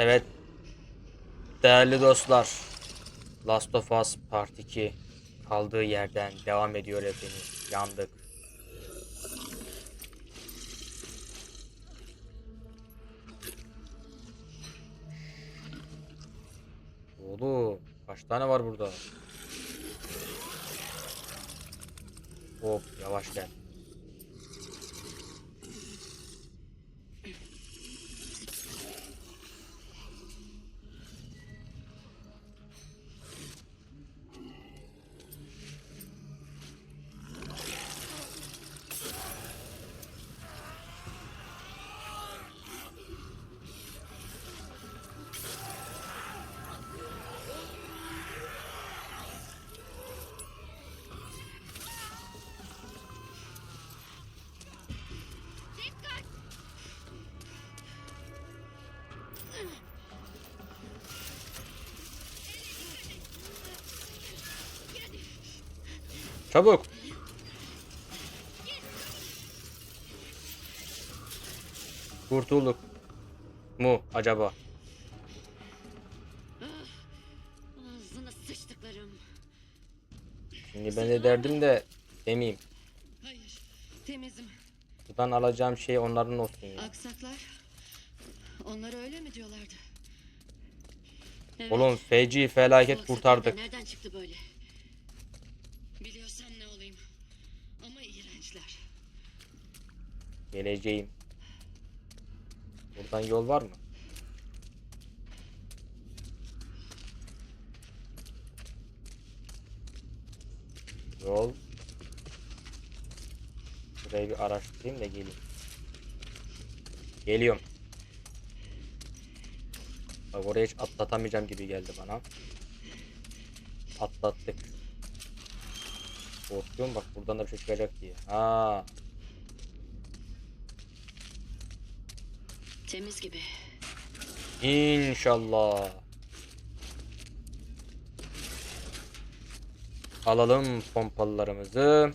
Evet. Değerli dostlar. Last of Us Part 2 kaldığı yerden devam ediyor efendim. Yandık. Oğlum kaç tane var burada? Hop yavaş gel. Çabuk. Kurtulduk. Mu acaba? Ağzına sıçtıklarım. Şimdi ben de derdim de demeyeyim. Hayır. Temizim. Buradan alacağım şey onların olsun ya. Aksaklar. Onlar öyle mi diyorlardı? Evet. Oğlum feci felaket kurtardık. Nereden çıktı böyle? Biliyorsam ne olayım. Ama iğrençler. Geleceğim. Buradan yol var mı? Yol. Burayı bir araştırayım da geleyim. Geliyorum. Bak oraya hiç atlatamayacağım gibi geldi bana. Atlattık. Korkuyorum bak buradan da bir şey çıkacak diye. Ha. Temiz gibi. İnşallah. Alalım pompalılarımızı.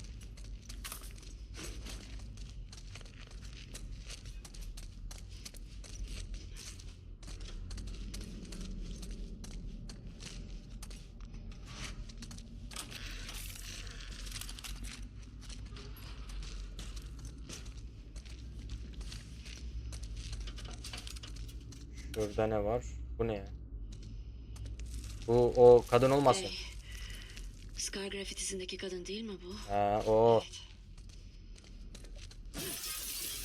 Şurada ne var? Bu ne ya? Bu o kadın olmasın. Hey. Scar grafitisindeki kadın değil mi bu? Ha o. Evet.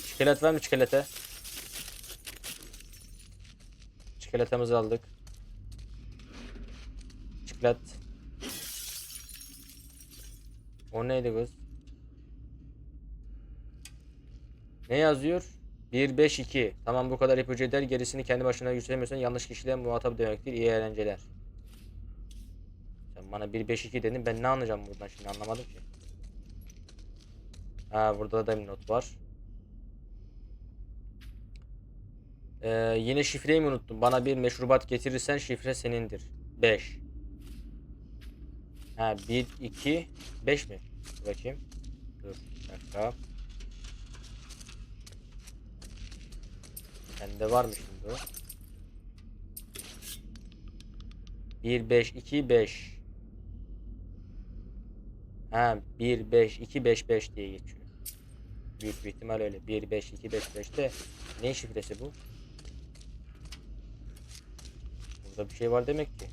Çikolat var mı çikolata? Çikolatamızı aldık. Çikolat. O neydi kız? Ne yazıyor? 1 5 2. Tamam bu kadar ipucu eder. Gerisini kendi başına güçlenmiyorsan yanlış kişiyle muhatap demektir. İyi eğlenceler. Sen bana 1 5 2 dedin. Ben ne anlayacağım buradan şimdi anlamadım ki. Ha burada da bir not var. Ee, yine şifreyi mi unuttum? Bana bir meşrubat getirirsen şifre senindir. 5. Ha 1 2 5 mi? Bakayım. Dur bir dakika. Bende var mı şimdi o? 1 5 2 5. Ha 1 5 2 5 5 diye geçiyor. Büyük bir ihtimal öyle. 1 5 2 5 5 de ne şifresi bu? Burada bir şey var demek ki.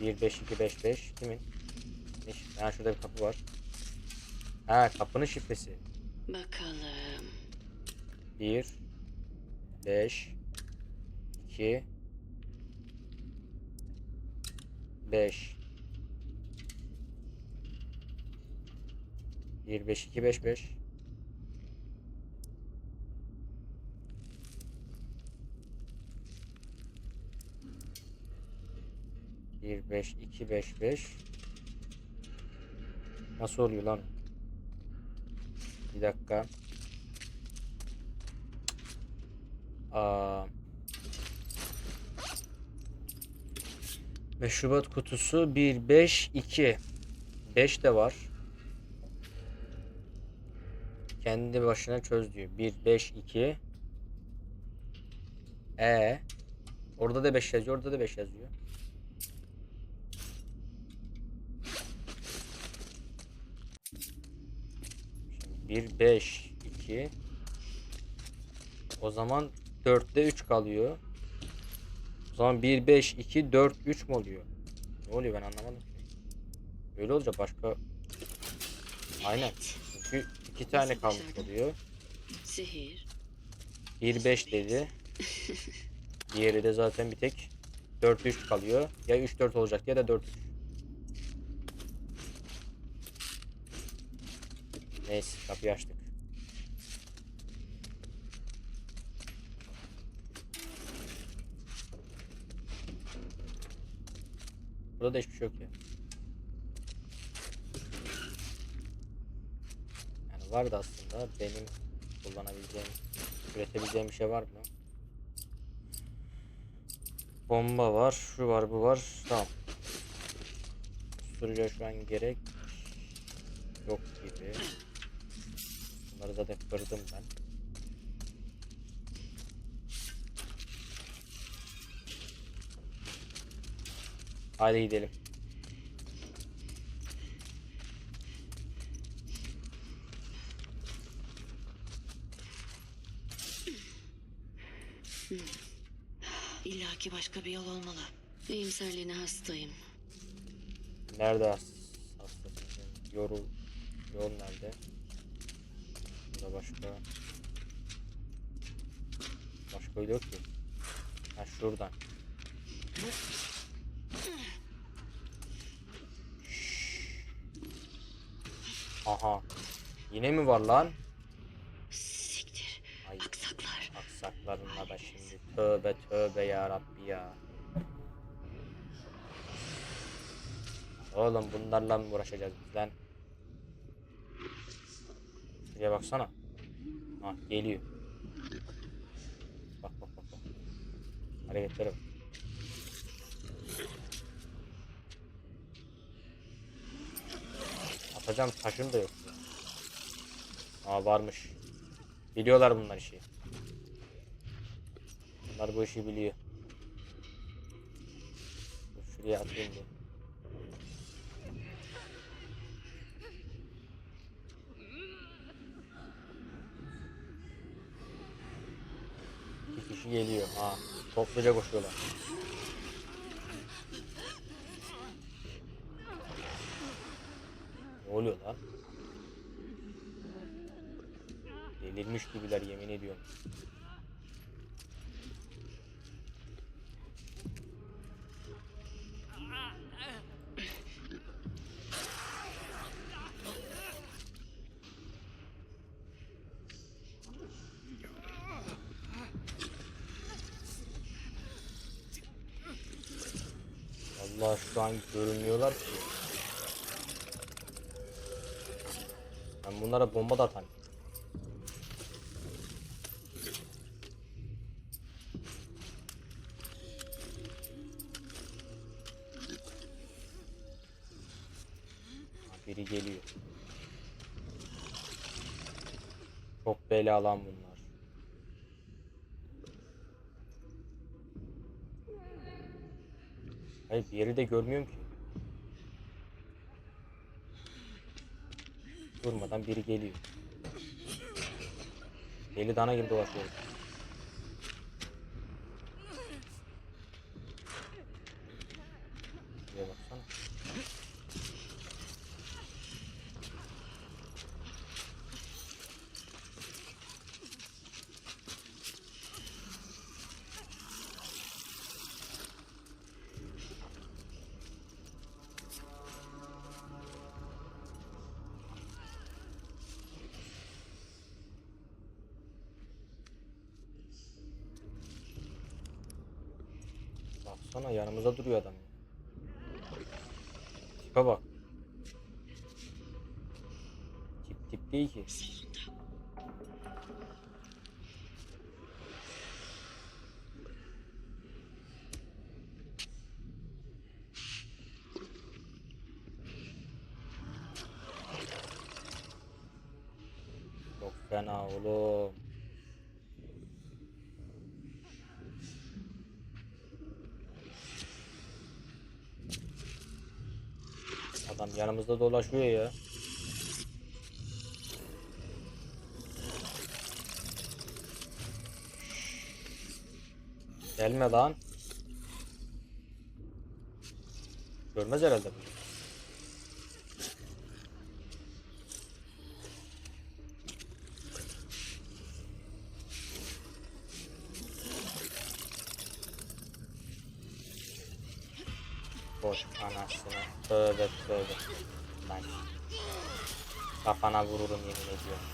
1 5 2 5 5 kimin? Ne şifre? Ha şurada bir kapı var. Ha kapının şifresi. Bakalım. 1 5 2 5 1 5 2 5 5 1 5 2 5 5 Nasıl oluyor lan? Bir dakika. Aa. Meşrubat kutusu 1 5 2. 5 de var. Kendi başına çöz diyor. 1 5 2 E orada da 5 yazıyor, orada da 5 yazıyor. Şimdi 1 5 2 O zaman 4'te 3 kalıyor. O zaman 1 5 2 4 3 mü oluyor? Ne oluyor ben anlamadım. Öyle olacak başka Aynen. Çünkü iki tane kalmış oluyor. Zehir. 1 5 dedi. Diğeri de zaten bir tek 4 3 kalıyor. Ya 3 4 olacak ya da 4 3. Neyse kapıyı açtık. Burada da hiçbir şey yok ya. Yani vardı aslında benim kullanabileceğim, üretebileceğim bir şey var mı? Bomba var, şu var, bu var. Tamam. Susturucuya şu an gerek yok gibi. Bunları zaten kırdım ben. Hadi gidelim. İlla ki başka bir yol olmalı. İyimserliğine hastayım. Nerede has hastasın? Yorul. Yol nerede? Burada başka. Başka yok ki. Ha şuradan. Şşş. Aha. Yine mi var lan? Siktir. Ay Aksaklar. aksaklarına da şimdi. Tövbe tövbe ya Rabbi ya. Oğlum bunlarla mı uğraşacağız biz lan? Şuraya baksana. Ha geliyor. Bak bak bak bak. Hareketlere bak. Atacağım taşım da yok. Aa varmış. Biliyorlar bunlar işi. Bunlar bu işi biliyor. Şuraya atayım bir. İki kişi geliyor. Ha, topluca koşuyorlar. Ne oluyor lan? Delirmiş gibiler yemin ediyorum. Allah şu an görünmüyorlar ki. Bunlara bomba da atarım. Ha, Biri geliyor. Çok bela lan bunlar. Hayır bir yeri de görmüyorum ki. Durmadan biri geliyor. Deli dana gibi dolaşıyor. Şuraya baksana. Baksana yanımıza duruyor adam. Tipe bak. Tip tip değil ki. Çok fena oğlum. Adam yanımızda dolaşıyor ya. Gelme lan. Görmez herhalde bu. Tövbe tövbe. Lan. Kafana vururum yemin ediyorum.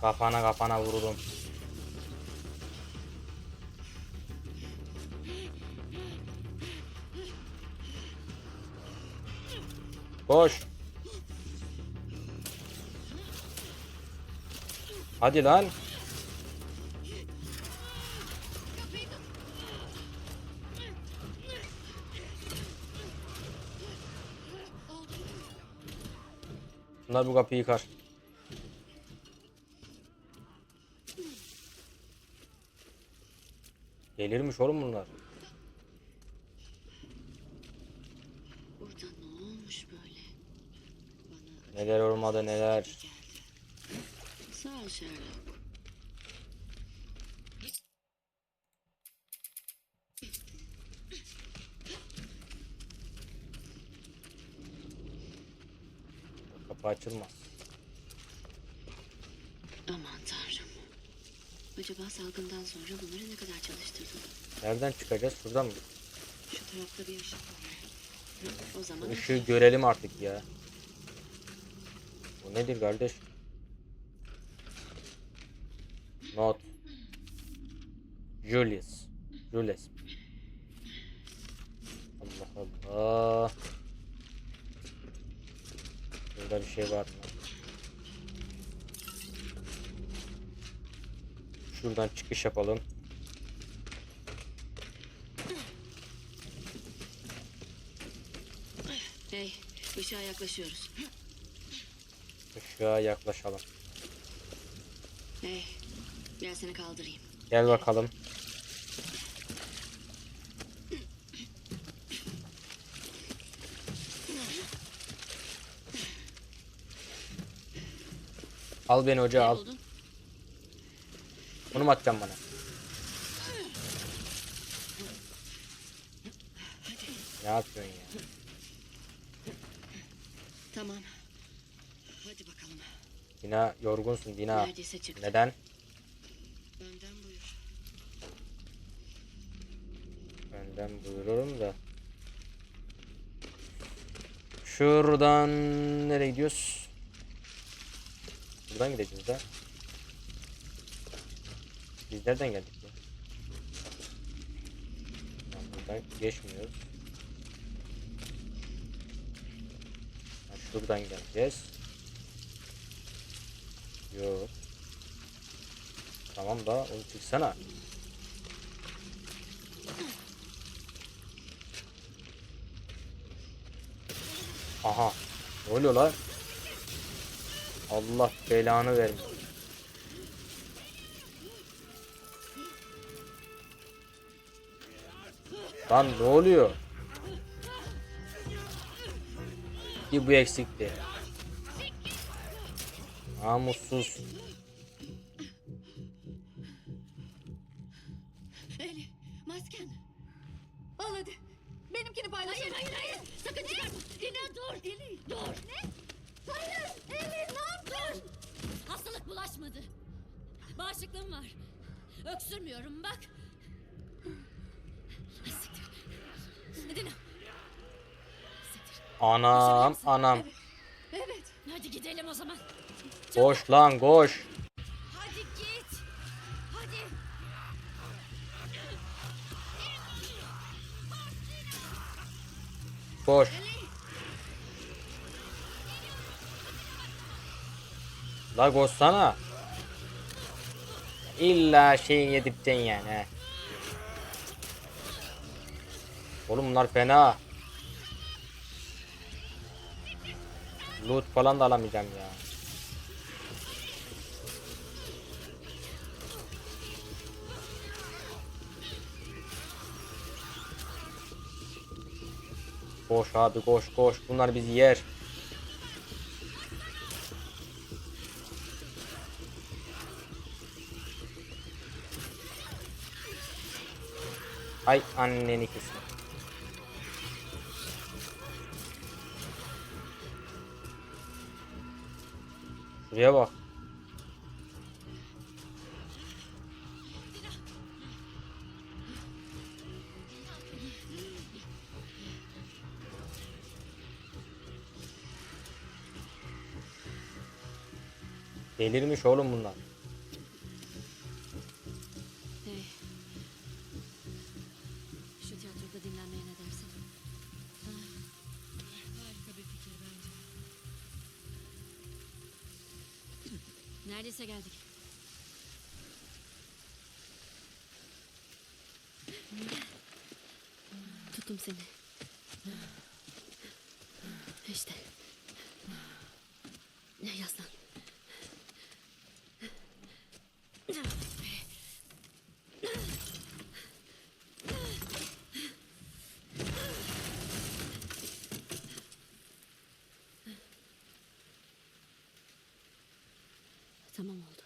Kafana kafana vururum. Koş. Hadi lan. Bunlar bu kapıyı yıkar. Delirmiş oğlum bunlar. Burada ne olmuş böyle? Bana Neler olmadı neler. Sağ ol Sherlock. Kapı açılmaz. Aman tanrım. Acaba salgından sonra bunları ne kadar çalıştırdım? Nereden çıkacağız? Şuradan mı? Şu tarafta bir ışık var. O zaman Işığı görelim artık ya. Bu nedir kardeş? Not. Julius. Julius. Allah Allah. Burada bir şey var mı? Şuradan çıkış yapalım. Hey, ışığa yaklaşıyoruz. Işığa yaklaşalım. Hey, gel seni kaldırayım. Gel bakalım. Al beni hoca al. buldun? Bunu mu atacaksın bana? Ne yapıyorsun ya? Tamam. Hadi bakalım. Dina yorgunsun Dina. Neredeyse çıktı. Neden? Önden buyur. Benden buyururum da. Şuradan nereye gidiyoruz? Buradan gideceğiz de. Biz nereden geldik ya? Tamam, Buradan geçmiyoruz. Ha, şuradan geleceğiz. Yok. Tamam da onu çıksana. Aha. Ne oluyor lan? Allah belanı vermiş. Lan ne oluyor? Bir bu eksikti. Namussuz. Eli, masken. Al hadi. Benimkini paylaşalım. Hayır, hayır, hayır. Sakın çıkartma. Dina dur. Eli, dur. Ne? Hayır. Hastalık bulaşmadı. Bağışıklığım var. Öksürmüyorum bak. Siktir. Siktir. Anam anam. Evet. Hadi gidelim o zaman. Koş lan koş. Hadi git. Hadi. Koş. La koşsana. İlla şeyin yedipten yani. Oğlum bunlar fena. Loot falan da alamayacağım ya. Koş abi koş koş bunlar bizi yer. Ay anneni kesin. Şuraya bak. Delirmiş oğlum bunlar. Neredeyse geldik. Tuttum seni. İşte. Tamam oldu.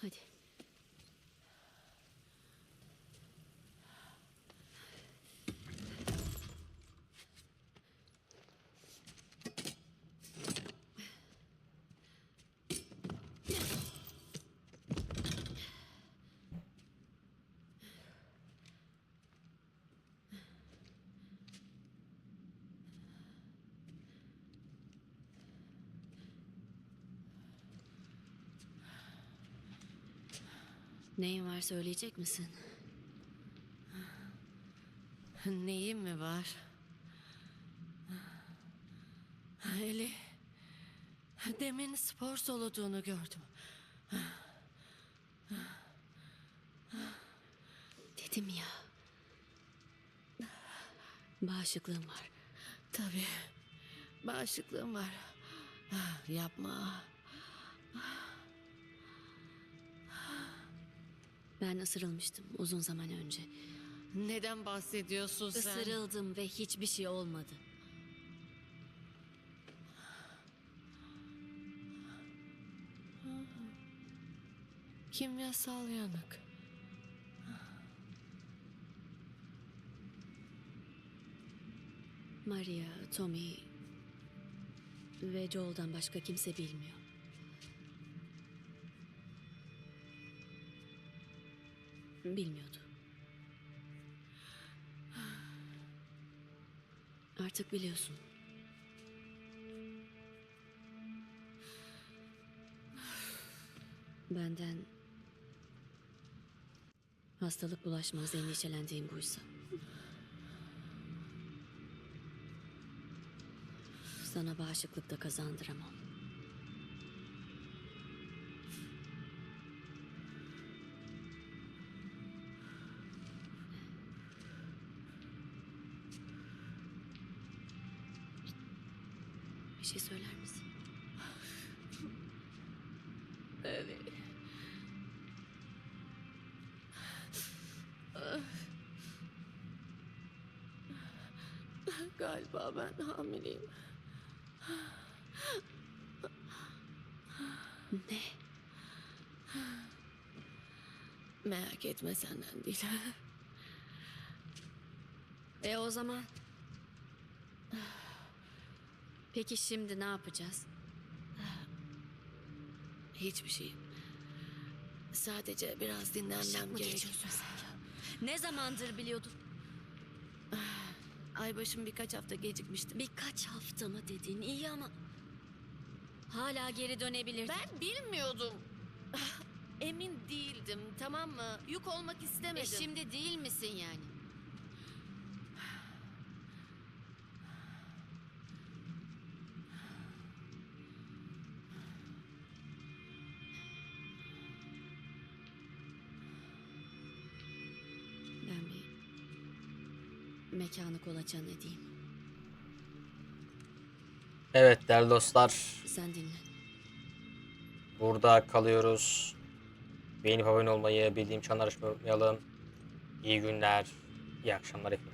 Hadi. Neyin var söyleyecek misin? Neyim mi var? Eli. Demin spor soluduğunu gördüm. Dedim ya. Bağışıklığım var. Tabii. Bağışıklığım var. Yapma. Ben ısırılmıştım uzun zaman önce. Neden bahsediyorsun sen? Isırıldım ve hiçbir şey olmadı. Kimyasal yanık. Maria, Tommy ve Joel'dan başka kimse bilmiyor. Bilmiyordu. Artık biliyorsun. Benden hastalık bulaşmaz endişelendiğim buysa. Sana bağışıklık da kazandıramam. Merak etme senden değil. E o zaman? Peki şimdi ne yapacağız? Hiçbir şey. Sadece biraz dinlenmem mı gerek. geçiyorsun sen ya? Ne zamandır biliyordun? Aybaşım birkaç hafta gecikmiştim. Birkaç hafta mı dedin? İyi ama... Hala geri dönebilirdin. Ben bilmiyordum. Emin değildim tamam mı? Yük olmak E istemedim. şimdi değil misin yani? Ben bir mekanı kolaçan edeyim. Evet değerli dostlar. Sen dinle. Burada kalıyoruz. Beğenip abone olmayı, bildiğim çanları açmayı. İyi günler, iyi akşamlar efendim.